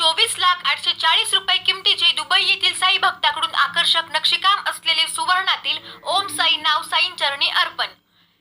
चोवीस लाख आठशे चाळीस रुपये किमतीचे दुबई येथील साई भक्ताकडून आकर्षक नक्षीकाम असलेले सुवर्णातील ओम साई नाव साईं चरणी अर्पण.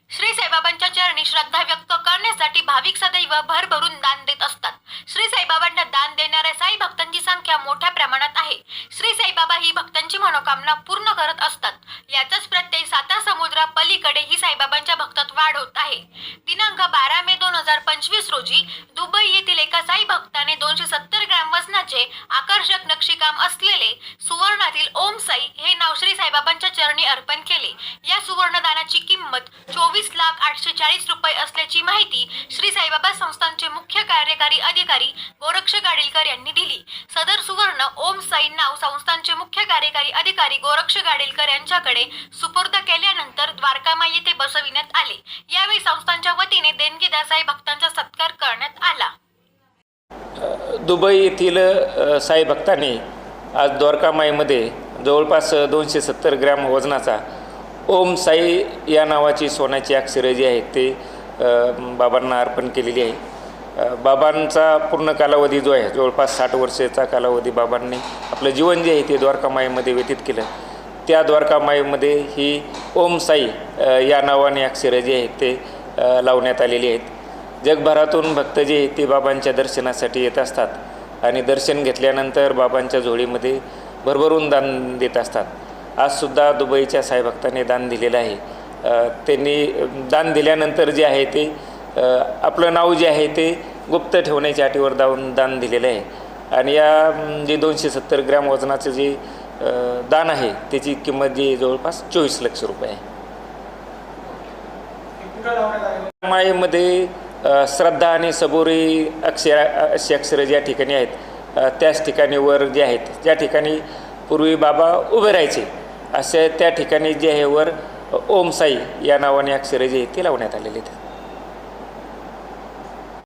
श्री साईबाबांच्या चरणी श्रद्धा व्यक्त करण्यासाठी भाविक सदैव भरभरून दान देत असतात. श्री साईबाबांना दान देणाऱ्या साई भक्तांची संख्या मोठ्या प्रमाणात आहे. श्री साईबाबा ही भक्तांची मनोकामना पूर्ण करत असतात. याचाच प्रत्यय साता समुद्रा पलीकडे ही साईबाबांच्या भक्तात वाढ होत आहे. दिनांक बारा मे दोन हजार पंचवीस रोजी दुबई येथील एका साई भक्ताने दोनशे सत्तर वजनाचे आकर्षक नक्षीकाम असलेले सुवर्णातील ओम साई हे नाव श्री साईबाबांच्या चरणी अर्पण केले. या सुवर्णदानाची किंमत चोवीस लाख आठशे चाळीस रुपये असल्याची माहिती श्री साईबाबा संस्थानचे मुख्य कार्यकारी अधिकारी गोरक्ष गाडीलकर यांनी दिली. सदर सुवर्ण ओम साई नाव संस्थानचे मुख्य कार्यकारी अधिकारी गोरक्ष गाडीलकर यांच्याकडे सुपूर्द केल्यानंतर द्वारकामाई येथे बसविण्यात आले. यावेळी संस्थानच्या वतीने देणगीदार साई भक्तांचा सत्कार करण्यात आला. दुबई येथील साई भक्तांनी आज द्वारकामाईमध्ये जवळपास दोनशे सत्तर ग्रॅम वजनाचा ओम साई या नावाची सोन्याची अक्षरं जी आहेत ते बाबांना अर्पण केलेली आहे. बाबांचा पूर्ण कालावधी जो आहे जवळपास साठ वर्षाचा कालावधी बाबांनी आपलं जीवन जे आहे ते द्वारकामाईमध्ये व्यतीत केलं. त्या द्वारकामाईमध्ये ही ओम साई या नावाने अक्षरं जी आहेत ते लावण्यात आलेली आहेत. जगभरातून भक्त जे ते बाबांच्या दर्शनासाठी येत असतात आणि दर्शन घेतल्यानंतर बाबांच्या झोळीमध्ये भरभरून दान देत असतात. आजसुद्धा दुबईच्या साईभक्ताने दान दिलेलं आहे. त्यांनी दान दिल्यानंतर जे आहे ते आपलं नाव जे आहे ते गुप्त ठेवण्याच्या अटीवर दावून दान दिलेलं आहे. आणि या जे दोनशे सत्तर ग्रॅम वजनाचं जे दान आहे त्याची किंमत जी जवळपास चोवीस लक्ष रुपये आहे. मायेमध्ये श्रद्धा आणि सबोरी अक्षर अशी अक्षरं ज्या ठिकाणी आहेत त्याच ठिकाणी वर जे आहेत ज्या ठिकाणी पूर्वी बाबा उभे राहायचे. असे त्या ठिकाणी जे आहे वर ओम साई या नावाने अक्षरं जे आहेत ते लावण्यात आलेले आहेत.